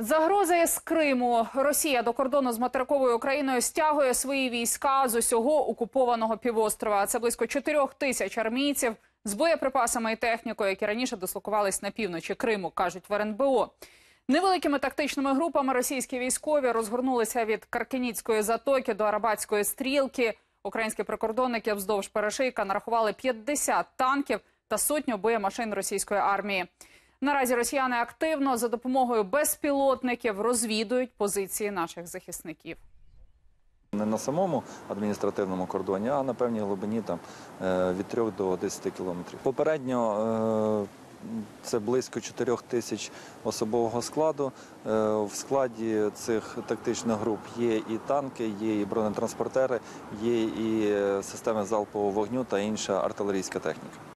Загроза із Криму. Росія до кордону з материковою Україною стягує свої війська з усього окупованого півострова. Це близько 4 тисяч армійців з боєприпасами і технікою, які раніше дислокувались на півночі Криму, кажуть в РНБО. Невеликими тактичними групами російські військові розгорнулися від Каркеніцької затоки до Арабатської стрілки. Українські прикордонники вздовж перешийка нарахували 50 танків та сотню боємашин російської армії. Наразі росіяни активно за допомогою безпілотників розвідують позиції наших захисників. Не на самому адміністративному кордоні, а на певній глибині там е, від 3 до 10 кілометрів. Попередньо е, це близько 4 тисяч особового складу. Е, В складі цих тактичних груп є і танки, є і бронетранспортери, є і системи залпового вогню та інша артилерійська техніка.